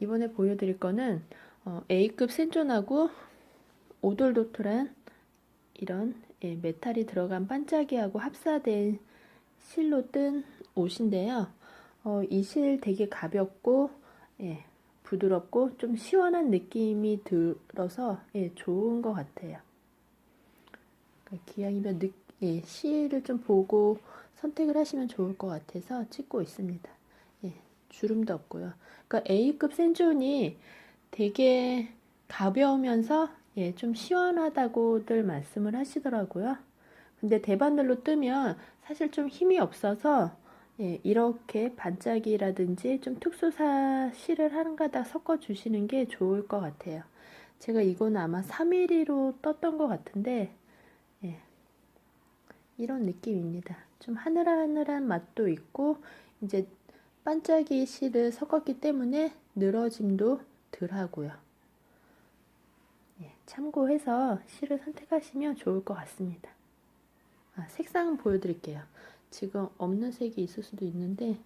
이번에 보여드릴 거는 어, A급 센존하고 오돌도돌한 이런 예, 메탈이 들어간 반짝이하고 합사된 실로 뜬 옷인데요. 어, 이실 되게 가볍고 예, 부드럽고 좀 시원한 느낌이 들어서 예, 좋은 것 같아요. 그러니까 기왕이면 느, 예, 실을 좀 보고 선택을 하시면 좋을 것 같아서 찍고 있습니다. 예, 주름도 없고요. 그러니까 A급 센존이 되게 가벼우면서 예, 좀 시원하다고들 말씀을 하시더라고요. 근데 대바늘로 뜨면 사실 좀 힘이 없어서 예, 이렇게 반짝이라든지 좀 특수사 실을 한 가닥 섞어 주시는 게 좋을 것 같아요. 제가 이건 아마 3mm로 떴던 것 같은데 예, 이런 느낌입니다. 좀 하늘하늘한 맛도 있고 이제 반짝이 실을 섞었기 때문에 늘어짐도 덜 하고요. 예, 참고해서 실을 선택하시면 좋을 것 같습니다. 아, 색상은 보여드릴게요. 지금 없는 색이 있을 수도 있는데